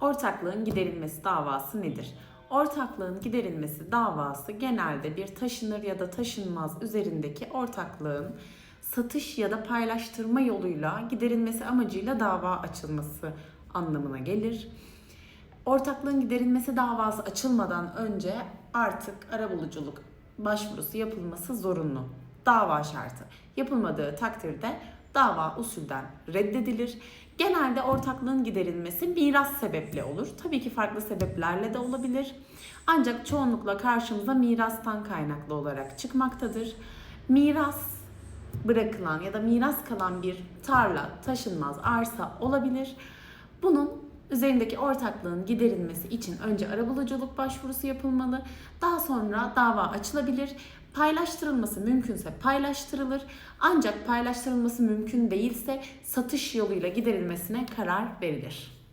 Ortaklığın giderilmesi davası nedir? Ortaklığın giderilmesi davası genelde bir taşınır ya da taşınmaz üzerindeki ortaklığın satış ya da paylaştırma yoluyla giderilmesi amacıyla dava açılması anlamına gelir. Ortaklığın giderilmesi davası açılmadan önce artık arabuluculuk başvurusu yapılması zorunlu. Dava şartı. Yapılmadığı takdirde dava usulden reddedilir. Genelde ortaklığın giderilmesi miras sebeple olur. Tabii ki farklı sebeplerle de olabilir. Ancak çoğunlukla karşımıza mirastan kaynaklı olarak çıkmaktadır. Miras bırakılan ya da miras kalan bir tarla, taşınmaz arsa olabilir. Bunun üzerindeki ortaklığın giderilmesi için önce arabuluculuk başvurusu yapılmalı. Daha sonra dava açılabilir. Paylaştırılması mümkünse paylaştırılır. Ancak paylaştırılması mümkün değilse satış yoluyla giderilmesine karar verilir.